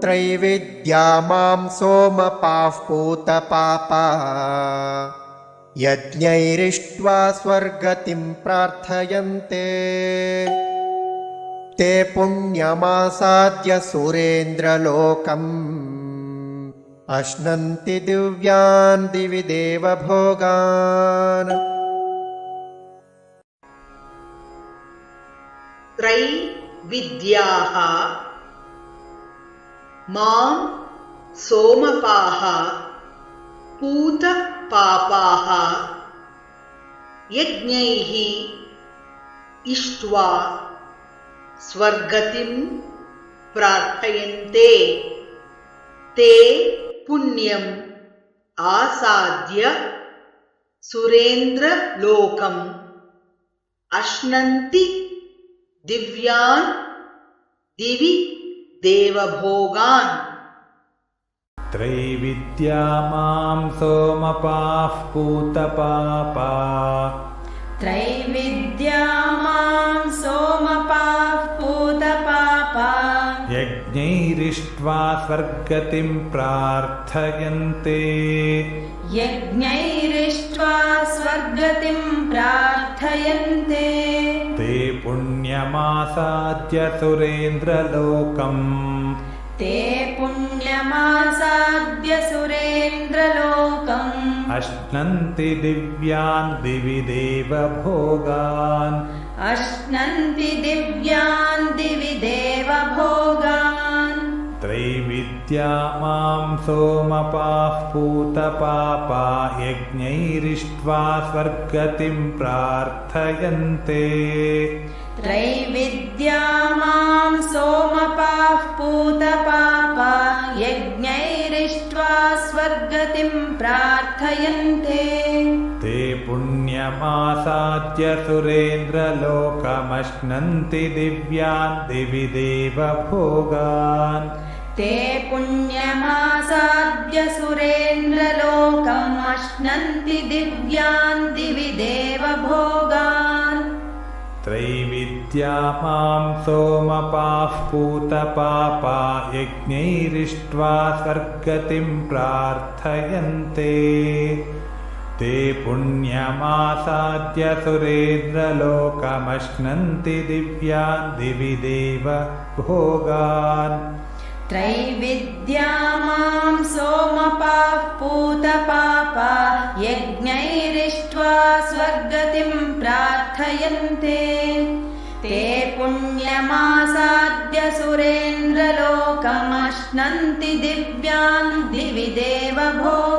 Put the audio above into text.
त्रैविद्या मां सोमपाः पूतपापा यज्ञैरिष्ट्वा स्वर्गतिं प्रार्थयन्ते। ते पुण्यमासाद्य सुरेन्द्रलोकम्। अश्नन्ति दिव्यान् दिवि देवभोगान्। त्रैविद्याः माँ सोमपाः पूतपापाः यज्ञैः इष्ट्वा स्वर्गतिं प्रार्थयन्ते। ते पुण्यम् आसाद्य सुरेन्द्रलोकम् अश्नन्ति दिव्यान् दिवि देवभोगान्। त्रैविद्या मां सोमपाः पूतपापा। त्रैविद्या मां सोमपाः पूतपापा। यज्ञैरिष्ट्वा स्वर्गतिं प्रार्थयन्ते। यज्ञैरिष्ट्वा स्वर्गतिं प्रार्थयन्ते ते पुण्यमासाद्य सुरेन्द्रलोकम्। ते पुण्यमासाद्य सुरेन्द्रलोकम्। अश्नन्ति दिव्यान् दिवि देवभोगान् अश्नन्ति दिव्यान् दिवि देवभोगान् त्रैविद्या मां सोमपाः पूतपापा यज्ञैरिष्ट्वा स्वर्गतिं प्रार्थयन्ते त्रैविद्या मां सोमपाः पूतपापा यज्ञैरिष्ट्वा स्वर्गतिं प्रार्थयन्ते। ते पुण्यमासाद्य सुरेन्द्रलोकमश्नन्ति दिव्यान् दिवि देवभोगान्। ते पुण्यमासाद्य सुरेन्द्रलोकम् अश्नन्ति दिव्यान् दिवि देवभोगान् त्रैविद्या मां सोमपाः पूतपापा यज्ञैरिष्ट्वा स्वर्गतिं प्रार्थयन्ते। ते पुण्यमासाद्य सुरेन्द्रलोकमश्नन्ति दिव्यान् दिवि देवभोगान् त्रैविद्या मां सोमपाः पूतपापा यज्ञैरिष्ट्वा स्वर्गतिं प्रार्थयन्ते ते पुण्यमासाद्य सुरेन्द्रलोकमश्नन्ति दिव्यान् दिवि देवभोगान्